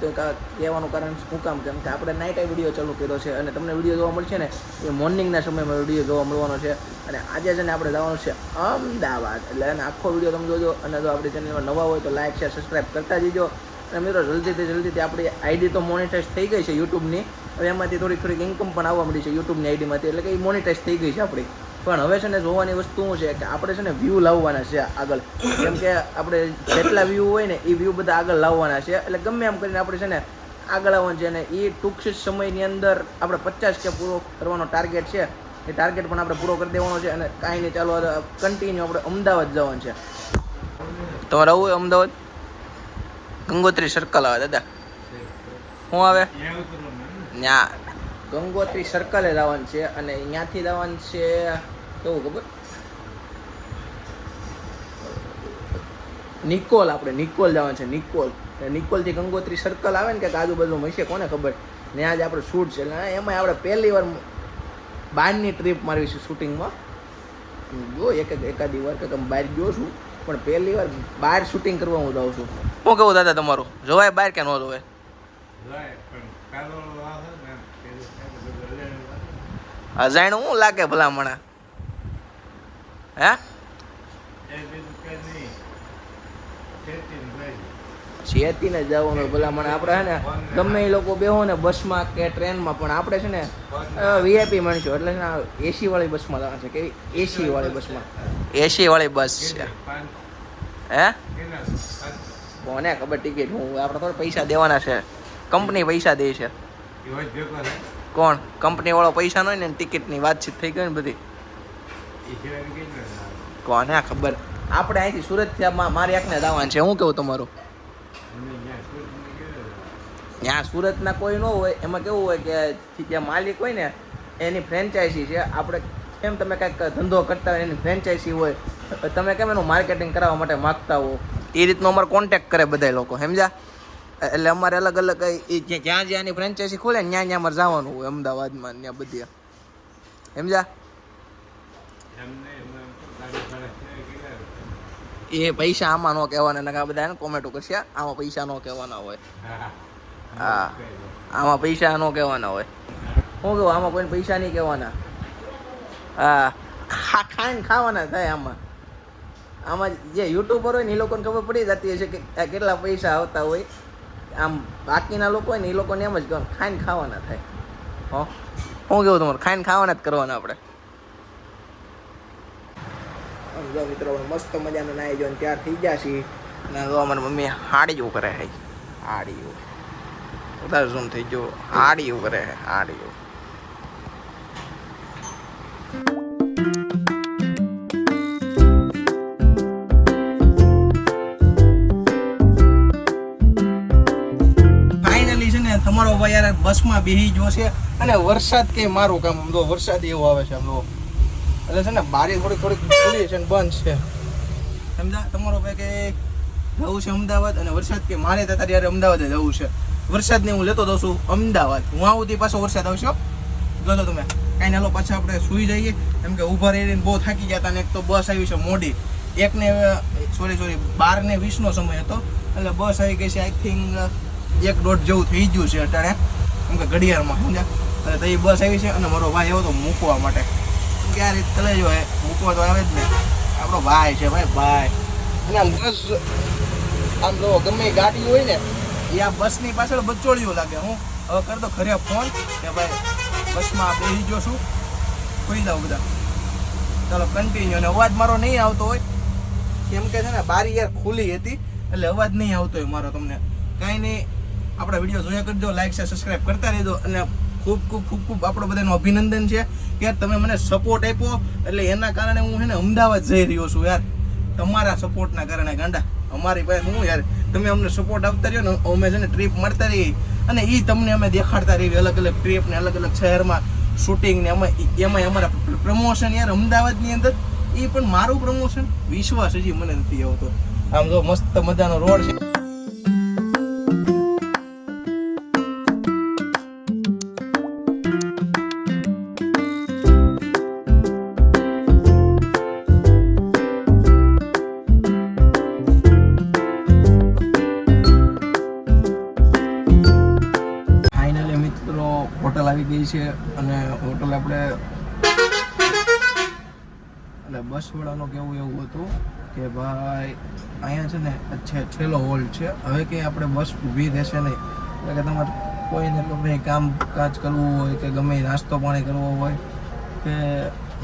તો કહેવાનું કારણ શું કામ કેમ કે આપણે નાઇટ વીડિયો ચાલુ કર્યો છે અને તમને વીડિયો જોવા મળશે ને, એ મોર્નિંગના સમયમાં વીડિયો જોવા મળવાનો છે. અને આજે છે ને આપણે જવાનું છે અમદાવાદ. એટલે એને આખો વીડિયો તમે જોજો અને જો આપણી ચેનલમાં નવા હોય તો લાઇક શેર સબસ્ક્રાઈબ કરતા જજો. અને મિત્રો, જલ્દીથી જલ્દીથી આપણી આઈડી તો મોનિટાઈઝ થઈ ગઈ છે યુટ્યુબની હવે એમાંથી થોડીક થોડીક ઇન્કમ પણ આવવા મળી છે યુટ્યુબની આઈડીમાંથી એટલે કે એ મોનિટાઈઝ થઈ ગઈ છે આપણી. પણ હવે છે ને જોવાની વસ્તુ શું છે કે આપણે છે ને વ્યૂ લાવવાના છે આગળ. કેમ કે આપણે જેટલા વ્યૂ હોય ને એ વ્યૂ બધા આગળ લાવવાના છે. એટલે ગમે એમ કરીને આપણે છે ને આગળ આવવાનું છે અને એ ટૂંક સમયની અંદર આપણે પચાસ કે પૂરો કરવાનો ટાર્ગેટ છે. એ ટાર્ગેટ પણ આપણે પૂરો કરી દેવાનો છે અને કાંઈ નહીં ચાલો કન્ટિન્યુ આપણે અમદાવાદ જવાનું છે. તમારે આવું હોય અમદાવાદ? ગંગોત્રી સર્કલ આવે દાદા. શું આવે? ત્યાં ગંગોત્રી સર્કલે લાવવાનું છે અને ત્યાંથી લાવવાનું છે કેવું ખબર? નિકોલ આપણે નિકોલ જવાનું છે નિકોલ. નિકોલથી ગંગોત્રી સર્કલ આવે ને કે આજુબાજુ હશે કોને ખબર? ને આજે આપણે શૂટ છે. એટલે એમાં આપણે પહેલી વાર બહારની ટ્રીપ મારવી છે શૂટિંગમાં જો એક એક એકાદી વાર કે બહાર ગયો છું પણ પહેલી વાર બહાર શૂટિંગ કરવા હું જાઉં છું. શું કેવું દાદા તમારું? જોવાય બહાર કે ન જોવાય? અજાણ્યું શું લાગે ભલામણા હે? શેતીને જ જવાનું ભલામણ આપણે છે ને ગમે એ લોકો બેહો ને બસમાં કે ટ્રેનમાં પણ આપણે છે ને વીઆઈપી માણસો. એટલે છે ને એસી વાળી બસમાં જવાનું છે. કેવી? એસી વાળી બસમાં. એસી વાળી બસ છે. હે? કોને ખબર ટિકિટ હું આપણે થોડા પૈસા દેવાના છે. કંપની પૈસા દે છે. કોણ? કંપની વાળો પૈસા નો હોય ને ટિકિટની વાતચીત થઈ ગઈ ને બધી. કોને ખબર? આપણે અહીંથી સુરતથી મારી મારે એકને જવાનું છે. હું કેવું તમારું? ત્યાં સુરતના કોઈ ન હોય. એમાં કેવું હોય કે જે માલિક હોય ને એની ફ્રેન્ચાઇઝી છે. આપણે કેમ તમે કાંઈક ધંધો કરતા હોય એની ફ્રેન્ચાઇઝી હોય તમે કેમ એનું માર્કેટિંગ કરાવવા માટે માગતા હો? એ રીતનો અમારે કોન્ટેક્ટ કરે બધા લોકો. સમજ્યા? એટલે અમારે અલગ અલગ જ્યાં જ્યાં જ્યાંની ફ્રેન્ચાઇઝી ખોલે ને ત્યાં ત્યાં અમારે જવાનું હોય, અમદાવાદમાં ત્યાં બધી. સમજા એ પૈસા આમાં ન કહેવાના નકા બધા કોમેન્ટો કરશે આમાં પૈસા ન કહેવાના હોય. હા, આમાં પૈસા ન કહેવાના હોય. શું કહું, આમાં કોઈને પૈસા નહીં કહેવાના. હા ખાઈને ખાવાના થાય આમાં. આમાં જે યુટ્યુબર હોય ને, એ લોકોને ખબર પડી જતી હશે કે કેટલા પૈસા આવતા હોય. આમ બાકીના લોકો હોય ને એ લોકોને એમ જ કહેવાનું ખાઈને ખાવાના થાય. હો? શું કેવું તમારે? ખાઈને ખાવાના જ કરવાના આપણે? જો મિત્રો મસ્ત મજાનું નાઈ જો ત્યાં થઈ ગયા છીએ. અને જો અમારી મમ્મી હાડીઓ કરે છે. હાડીઓ. વધારે ઝૂમ થઈ ગયો. હાડીઓ કરે છે હાડીઓ. તમારો ભાઈ યાર બસમાં ગયો છે અને વરસાદ કે મારું કામ અમદો વરસાદ એવો આવે છે અમદો એટલે છે ને બારી થોડીક થોડીક ખુલી છે ને બંધ છે. સમજા? તમારો ભાઈ કે જવું છે અમદાવાદ અને વરસાદ કે મારે તો ત્યારે અમદાવાદ જવું છે. વરસાદને હું લેતો દઉં છું અમદાવાદ. હું આવું પાછો વરસાદ આવશે. જોજો તમે. કાંઈ નાલો પાછા આપણે સુઈ જઈએ. કેમ કે ઊભા રહીને બહુ થાકી ગયા હતા અને એક તો બસ આવી છે મોડી. એકને સોરી સોરી બાર ને વીસનો સમય હતો. એટલે બસ આવી ગઈ છે આઈ થિંક એક દોઢ જેવું થઈ ગયું છે અત્યારે. એમ કે ઘડિયાળમાં, સમજ્યા? અને તો એ બસ આવી છે અને મારો ભાઈ આવ્યો તો મૂકવા માટે. કે આ રીતે તલે જો મૂકવા તો આવે જ ને. આપણો ભાઈ છે ભાઈ ભાઈ. અને આમ બસ, આમ જો ગમે ગાડી હોય ને, એ આ બસની પાછળ બચોળિયું લાગે. હું હવે કર દો ખરે ફોન કે ભાઈ, બસમાં બેસી ગયો છું. કોઈ જાવ બધા. ચાલો કન્ટિન્યુ અને અવાજ મારો નહીં આવતો હોય. કેમ કે છે ને, બારી યાર ખુલ્લી હતી, એટલે અવાજ નહીં આવતો હોય મારો તમને. કાંઈ નહીં. આપણા વીડિયો જોયા કરજો લાઈક છે સબસ્ક્રાઈબ કરતા રહેજો અને ખૂબ ખૂબ ખૂબ ખૂબ આપણો બધાનું અભિનંદન છે કે તમે મને સપોર્ટ આપ્યો એટલે એના કારણે હું છે ને અમદાવાદ જઈ રહ્યો છું યાર. તમારા સપોર્ટના કારણે ગાંડા. અમારી પાસે હું યાર, તમે અમને સપોર્ટ આપતા રહ્યો ને અમે છે ને ટ્રીપ મળતા રહીએ. અને એ તમને અમે દેખાડતા રહીએ અલગ અલગ ટ્રીપ ને અલગ અલગ શહેરમાં શૂટિંગ ને એમાં એમાં અમારા પ્રમોશન યાર અમદાવાદની અંદર એ પણ મારું પ્રમોશન વિશ્વાસ હજી મને નથી આવતો. આમ જો મસ્ત મજાનો રોડ છે. છે અને હોટલ આપણે એટલે બસવાળાનું કેવું એવું હતું કે ભાઈ, અહીંયા છે ને છે છેલ્લો હોલ છે. હવે કે આપણે બસ ઊભી રહેશે નહીં. એટલે કે તમારે કોઈને ગમે કામ કાજ કરવું હોય કે ગમે નાસ્તો પાણી કરવો હોય કે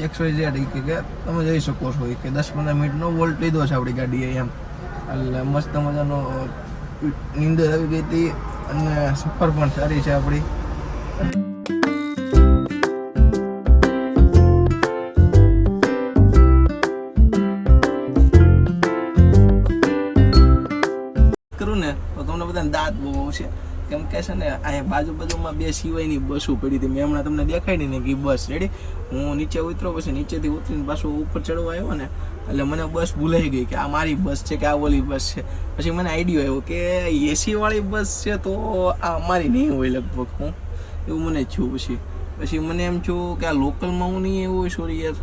એકસો ઝેડ કે તમે જઈ શકો છો. કે દસ પંદર મિનિટનો વોલ્ટ લીધો છે આપણી ગાડીએ એમ એટલે મસ્ત મજાનો નીંદર આવી ગઈ હતી અને સફર પણ સારી છે આપણી. દાંત બહુ છે. કેમ કે છે ને અહીંયા બાજુ બાજુમાં બે સિવાયની બસો પડી હતી. મેં હમણાં તમને દેખાડી ને કે બસ રેડી હું નીચે ઉતરો પછી નીચેથી ઉતરીને પાછું ઉપર ચડવા આવ્યો ને, એટલે મને બસ ભૂલાઈ ગઈ કે આ મારી બસ છે કે આ ઓલી બસ છે. પછી મને આઈડિયો આવ્યો કે એસી વાળી બસ છે તો આ મારી નહીં હોય લગભગ, હું એવું મને થયું પછી. પછી મને એમ થયું કે આ લોકલમાં હું નહીં એવું હોય સોરી યાર.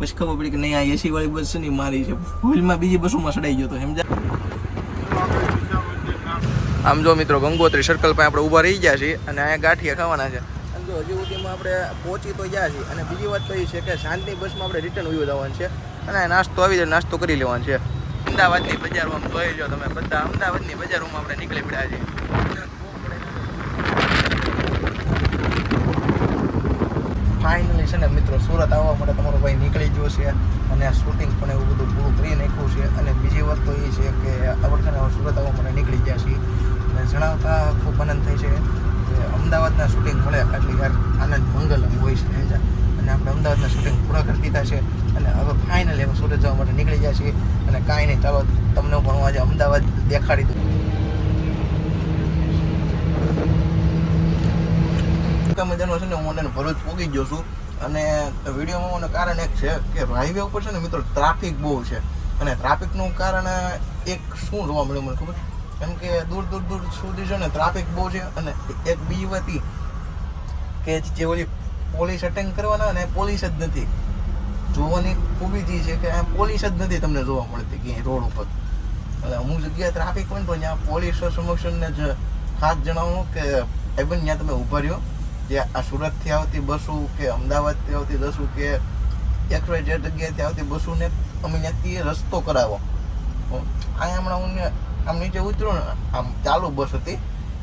પછી ખબર પડી કે નહીં, આ એસી વાળી બસ છે ને મારી છે. ભૂલમાં બીજી બસોમાં ચડાઈ ગયો તો સમજા આમ જો મિત્રો, ગંગોત્રી સર્કલ પાસે આપણે ઊભા રહી ગયા છીએ અને અહીંયા ગાંઠિયા ખાવાના છે. અને જો હજી સુધીમાં આપણે પહોંચી તો ગયા છીએ અને બીજી વાત તો એ છે કે શાંતિ બસમાં આપણે રિટર્ન ઉયું જવાનું છે અને નાસ્તો આવી જાય, નાસ્તો કરી લેવાનો છે. અમદાવાદની બજારમાં જોઈ લો તમે બધા, અમદાવાદની બજારોમાં આપણે નીકળી પડ્યા છીએ. ફાઇનલી છે ને મિત્રો, સુરત આવવા માટે તમારો ભાઈ નીકળી ગયો છે અને આ શૂટિંગ પણ એવું બધું પૂરું કરી નાખ્યું છે અને બીજી વાત તો એ છે કે આપણે છે ને સુરત આવવા માટે નીકળી ગયા છીએ. અને જણાવતા ખૂબ આનંદ થાય છે કે અમદાવાદના શૂટિંગ મળે આટલી યાર આનંદ મંગલ હોય છે? અને આપણે અમદાવાદના શૂટિંગ પૂરા કરી દીધા છે અને હવે ફાઇનલ હવે સુરત જવા માટે નીકળી જાય છે અને કાંઈ નહીં, ચાલો તમને પણ હું આજે અમદાવાદ દેખાડી દઉં. તમે જાણો છે ને, હું મને ભરૂચ પૂગી ગયો છું. અને વિડીયોમાં મને કારણ એક છે કે હાઈવે ઉપર છે ને મિત્રો ટ્રાફિક બહુ છે. અને ટ્રાફિકનું કારણ એક શું જોવા મળ્યું મને ખબર? કેમ કે દૂર દૂર દૂર સુધી છે ને ટ્રાફિક બહુ છે અને એક બીજી હતી કે જે ઓલી પોલીસ અટેન્ડ કરવાના ને પોલીસ જ નથી. જોવાની ખૂબી જે છે કે આ પોલીસ જ નથી તમને જોવા મળતી ક્યાંય રોડ ઉપર. એટલે અમુક જગ્યાએ ટ્રાફિક હોય ને તો ત્યાં પોલીસ સમક્ષને જ ખાસ જણાવું કે ભાઈ ત્યાં તમે ઊભા રહ્યો. જે આ સુરતથી આવતી બસો કે અમદાવાદથી આવતી બસો કે એક વાય જે જગ્યાએથી આવતી બસોને અમે ત્યાંથી રસ્તો કરાવો અહીંયા હમણાં હું આમ નીચે ઉતર્યો ને, આમ ચાલુ બસ હતી.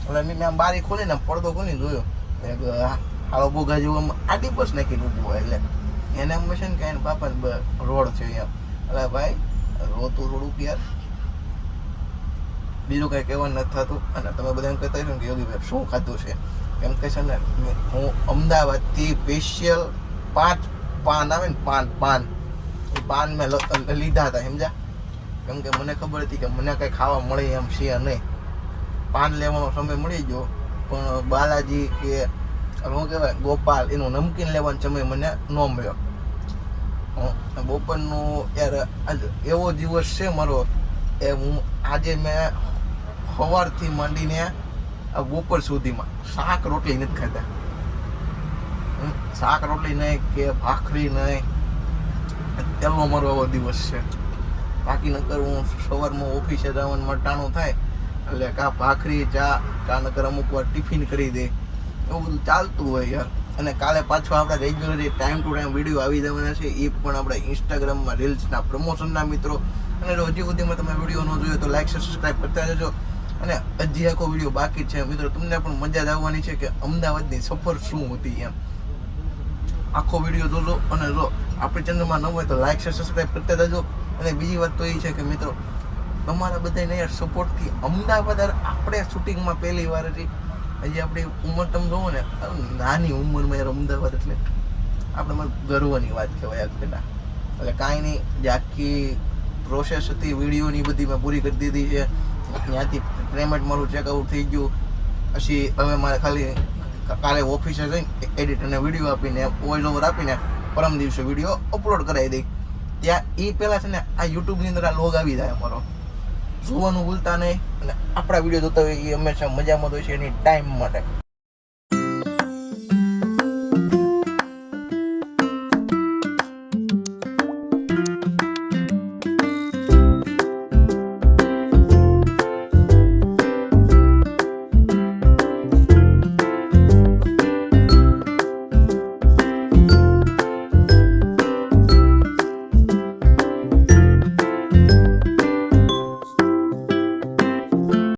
એટલે મેં આમ બારી ખોલીને આમ પડદો ખોલીને જોયો. હાલો બોગા જેવું આમ આડી બસ નાખીને ઊભું હોય. એટલે એને એમ છે ને કે એને બાપા રોડ છે અહીંયા. એટલે ભાઈ, રોતું રોડ યાર બીજું કાંઈ કહેવાનું નથી થતું. અને તમે બધા એમ કહેતા ને કે યોગીભાઈ શું ખાધું છે? કેમ કહે છે ને હું અમદાવાદથી સ્પેશિયલ પાંચ પાન આવે ને, પાન પાન. પાન મેં લીધા હતા, સમજ્યા? કેમ કે મને ખબર હતી કે મને કંઈ ખાવા મળે એમ છે નહીં. પાન લેવાનો સમય મળી ગયો, પણ બાલાજી કે શું કહેવાય, ગોપાલ, એનું નમકીન લેવાનો સમય મને ન મળ્યો. બપોરનું યાર એવો દિવસ છે મારો એ હું આજે મેં સવારથી માંડીને આ બપોર સુધીમાં શાક રોટલી નથી ખાતા શાક રોટલી નહીં કે ભાખરી નહીં. તેલનો મારો એવો દિવસ છે. બાકી નકર હું સવારમાં ઓફિસે જવાનું મટાણું થાય. એટલે કા ભાખરી, ચા કા નકર અમુક વાર ટિફિન કરી દે. એવું બધું ચાલતું હોય યાર. અને કાલે પાછો આપણે regular time to time video આવી જવાના છે. એ પણ આપણે ઇન્સ્ટાગ્રામમાં રીલ્સના પ્રમોશનના મિત્રો. અને હજી સુધીમાં તમે વીડિયો ન જોયો તો લાઈક સબસ્ક્રાઈબ કરતા જજો અને હજી આખો વીડિયો બાકી છે. મિત્રો, તમને પણ મજા જ આવવાની છે કે અમદાવાદની સફર શું હતી એમ. આખો વીડિયો જોજો. અને જો આપણી ચેનલમાં ન હોય તો લાઈક શેર સબસ્ક્રાઈબ કરતા જજો. અને બીજી વાત તો એ છે કે મિત્રો, તમારા બધાને યાર સપોર્ટથી અમદાવાદ આપણે શૂટિંગમાં પહેલી વાર હતી. હજી આપણી ઉંમર તમે જોવો ને નાની ઉંમરમાં યાર અમદાવાદ એટલે આપણે ગર્વની વાત કહેવાય આ પેલા એટલે કાંઈ નહીં, જે આખી પ્રોસેસ હતી વિડીયોની બધી મેં પૂરી કરી દીધી છે. ત્યાંથી પેમેન્ટ મારું ચેકઆઉટ થઈ ગયું. પછી હવે મારે ખાલી કાલે ઓફિસે જઈને એડિટ અને વીડિયો આપીને વોઇસ ઓવર આપીને પરમ દિવસે વીડિયો અપલોડ કરાવી દઈ. ત્યાં એ પહેલાં છે ને આ યુટ્યુબની અંદર આ લોગ આવી જાય અમારો. જોવાનું ભૂલતા નહીં અને આપણા વીડિયો જોતા હોય એ હંમેશા મજામાં હોય છે એની ટાઈમ માટે.